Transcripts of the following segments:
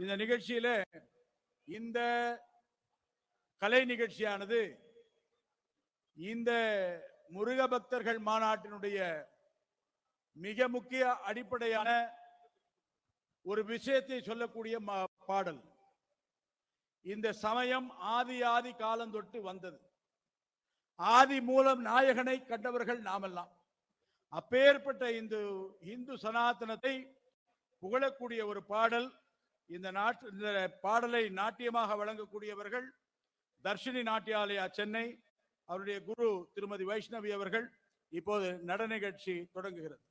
இந்த நிகழ்ச்சியில இந்த கலை நிகழ்ச்சியானது இந்த முருக பக்தர்கள் மாநாட்டினுடைய மிக முக்கிய அடிப்படையான ஒரு விஷயத்தை சொல்லக்கூடிய பாடல். இந்த சமயம் ஆதி ஆதி காலம் தொட்டு வந்தது. ஆதி மூலம் நாயகனை கண்டவர்கள் நாமெல்லாம். அப்பேற்பட்ட இந்த இந்து சனாதனத்தை புகழக்கூடிய ஒரு பாடல். இந்த நாட்டு இந்த பாடலை நாட்டியமாக வழங்கக்கூடியவர்கள் தர்ஷினி நாட்டியாலயா சென்னை அவருடைய குரு திருமதி வைஷ்ணவி அவர்கள் இப்போது நட நிகழ்ச்சி தொடங்குகிறது.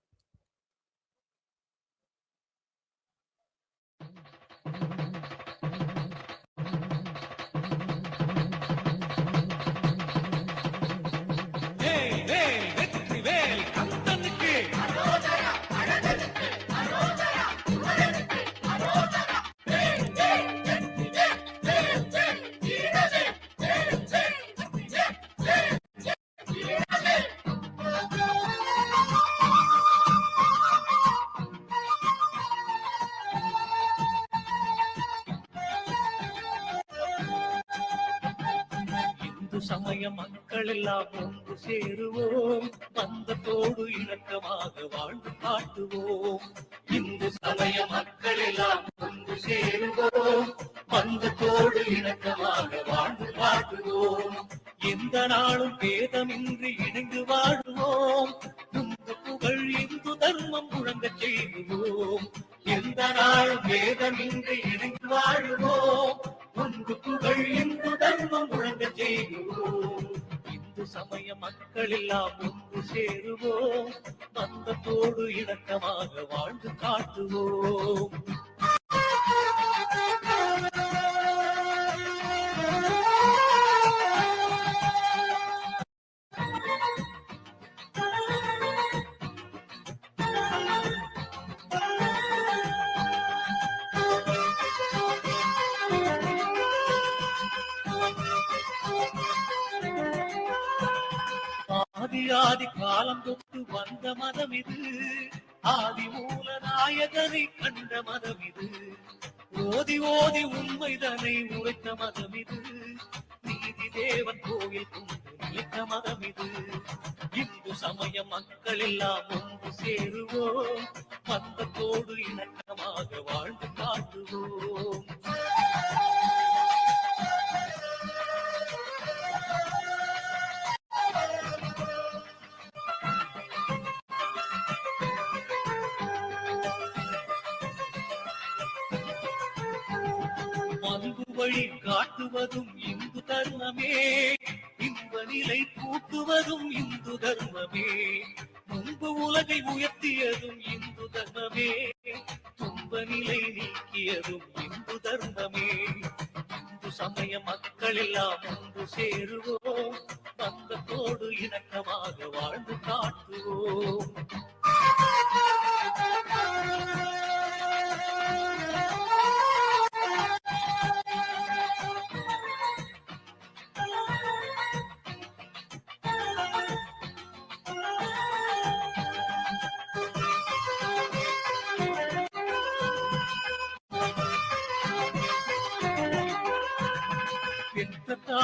மக்கள் எல்லாம் ஒன்று சேருவோம். பந்தத்தோடு இணக்கமாக வாழ்ந்து காட்டுவோம். இந்து சமய மக்கள் எல்லாம் ஒன்று சேருவோம். பந்தத்தோடு இணக்கமாக வாழ்ந்து காட்டுவோம். எந்த நாளும் பேதமின்றி இணைந்து வாழுவோம். இந்து புகழ் இந்து தர்மம் முழங்க செய்வோம். எந்த நாளும் பேதமின்றி இணைந்து சமய மக்கள் எல்லாம் ஒன்று சேருவோம். மந்தத்தோடு இணக்கமாக வாழ்ந்து காட்டுவோம். ஆதி ஆதி காலம் தொட்டு வந்த மதம் இது. ஆதி மூல நாயகனை கண்ட மதம் இது. ஓதி ஓதி உண்மைதனை உரைத்த மதம் இது. நீதி தேவன் கோவில் கொண்டு நிலைத்த மதம் இது. இந்து சமய மக்கள் எல்லாம் ஒன்று சேருவோம். மந்தத்தோடு இணக்கமாக வாழ்ந்து காட்டுவோம். வழி காட்டுவதும் இந்து தர்மமே. இன்ப நிலை கூட்டுவதும் இந்து தர்மமே. முன்பு உலகை உயர்த்தியதும் இந்து தர்மமே. துன்ப நிலை நீக்கியதும் இந்து தர்மமே. இந்து சமய மக்கள் எல்லாம் ஒன்று சேருவோம். பந்தத்தோடு இணக்கமாக வாழ்ந்து காட்டுவோம்.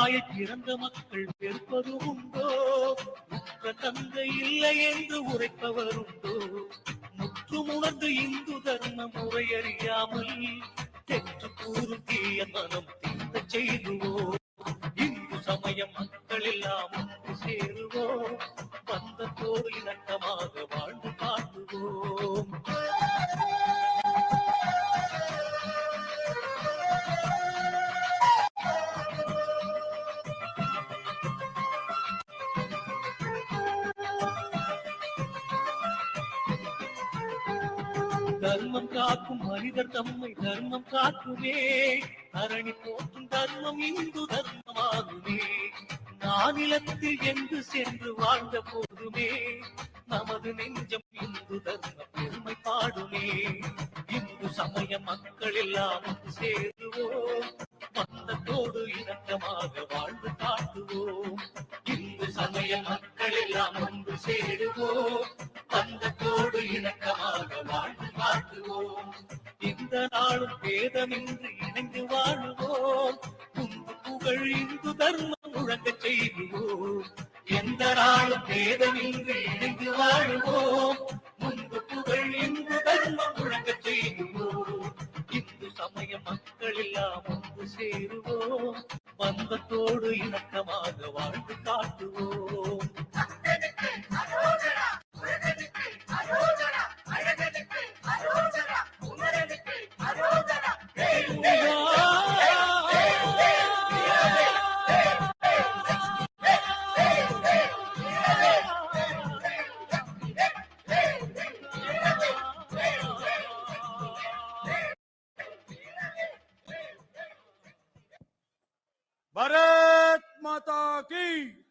தாயை பிறந்த மக்கள் வெறுப்பதும் உண்டோ? உற்ற தந்தை இல்லை என்று உரைப்பவர் உண்டோ? முற்றும் உணர்ந்து இந்து தர்ம முறையறியாமல் தெற்று கூறும் தீய மனம் தீர்த்த செய்துவோம் இந்து சமய மக்கள் எல்லாம் ஒன்று சேருவோம் பந்தத்தோடு இணக்கமாக வாழ்ந்து தர்மம் காக்கும் மனிதர் தம்மை தர்மம் காக்குமே. தரணி போற்றும் தர்மம் இந்து தர்மமாகுமே. நானிலத்தில் என்று சென்று வாழ்ந்த போதுமே. நமது நெஞ்சம் இந்து தர்ம பெருமை பாடுமே. இந்து சமய மக்கள் எல்லாம் சேருவோம். மந்தத்தோடு இணக்கமாக வாழ் நாளும் நாளும் பேதமின்றி இணைந்து வாழுவோம். உந்து புகழ் இந்து தர்மம் முழங்க செய்வோம் எந்த நாளும் பேதமின்றி இணைந்து வாழுவோம். முன்பு புகழ் இந்து தர்மம் முழங்க செய்வோம் இந்து சமய மக்கள் எல்லாம் ஒன்று சேருவோம். பந்தத்தோடு இணக்கமாக வாழ்ந்து காட்டுவோம். ભારત માતા કી